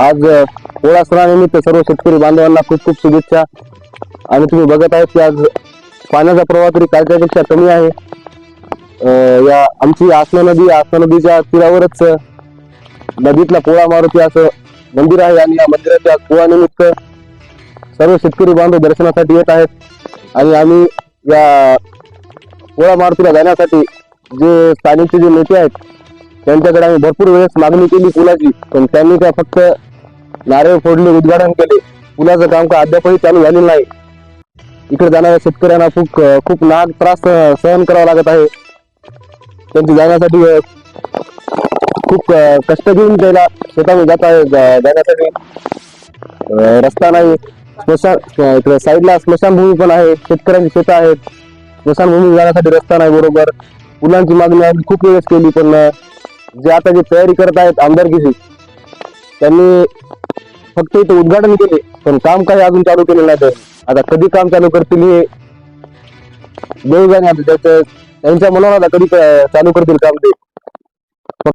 आज पोळा सणानिमित्त सर्व शेतकरी बांधवांना खूप खूप शुभेच्छा. आणि तुम्ही बघत आहात की आज पाण्याचा प्रवाह तरी कालच्यापेक्षा कमी आहे. या आमची आसना नदी आसना नदीच्या तीरावरच नदीतला पोळा मारुती असं मंदिर आहे आणि या मंदिराच्या पोळानिमित्त सर्व शेतकरी बांधव दर्शनासाठी येत आहेत. आणि आम्ही या पोळा मारुतीला जाण्यासाठी जे स्थानिकचे जे नेते आहेत त्यांच्याकडे आम्ही भरपूर वेळेस मागणी केली पुलाची. पण त्यांनी त्या फक्त नारळ फोडले उद्घाटन केले. पुलाचं काम का अद्यापही चालू झालेलं नाही. इकडे जाणाऱ्या शेतकऱ्यांना खूप खूप नाग त्रास सहन करावा लागत आहे. त्यांची जाण्यासाठी खूप कष्ट घेऊन त्याला शेतामध्ये जात आहे जाण्यासाठी. रस्ता नाही. स्मशान इकडे साईडला स्मशानभूमी पण आहे. शेतकऱ्यांची शेतं आहेत. स्मशानभूमी जाण्यासाठी रस्ता नाही बरोबर. पुलांची मागणी आम्ही खूप वेळेस केली पण जे आता जे तयारी करत आहेत आमदारकीची त्यांनी फक्त इथे उद्घाटन केले पण काम काही अजून चालू केलेलं नाही. आता कधी काम चालू करतील हे देऊ जाणे आता त्याचं त्यांच्या मनाला आता कधी चालू करतील काम ते.